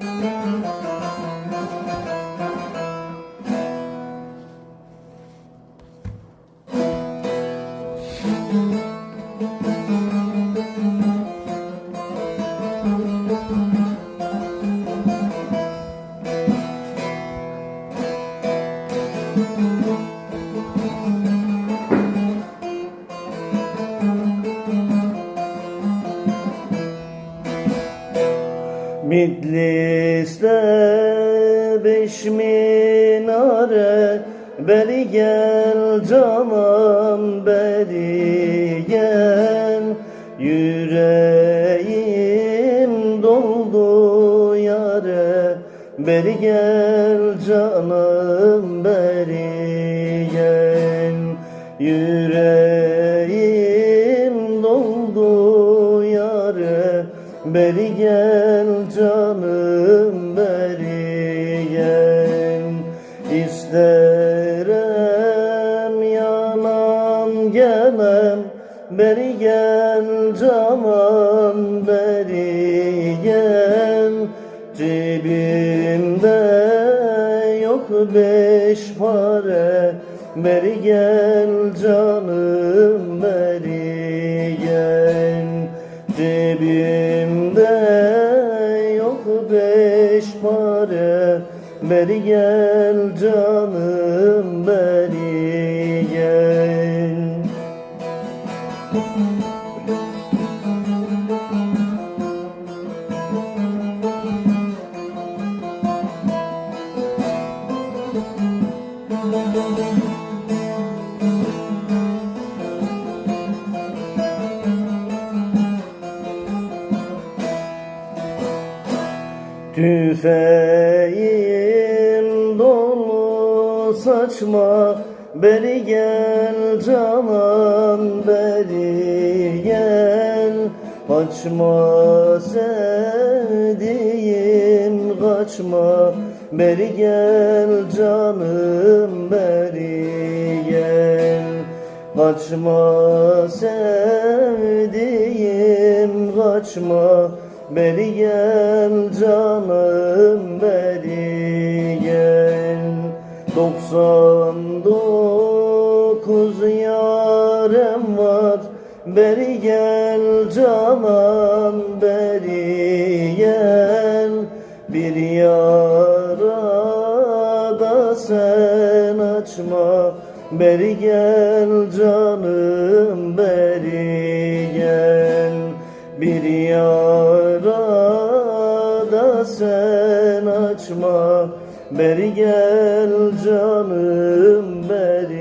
Müzik Bitlis'te beş minare Beri gel canım beri gel. Yüreğim doldu yare Beri gel canım beri gel. Yüreğim gel canım beri gel İsterim yanam gelem Beri gel canım beri gel Cebimde yok beş pare. Beri gel canım beri Beri gel canım Tüfeğim dolu saçma. Beri gel canan beri gel. Kaçma sevdiğim kaçma. Beri gel canım beri gel. Kaçma sevdiğim kaçma Gel canım gel Doksan dokuz yarem var. Beri gel canan beri gel Bir yara da sen açma. Beri gel canım beri gel Bir yara da sen açma. Beri gel canım beri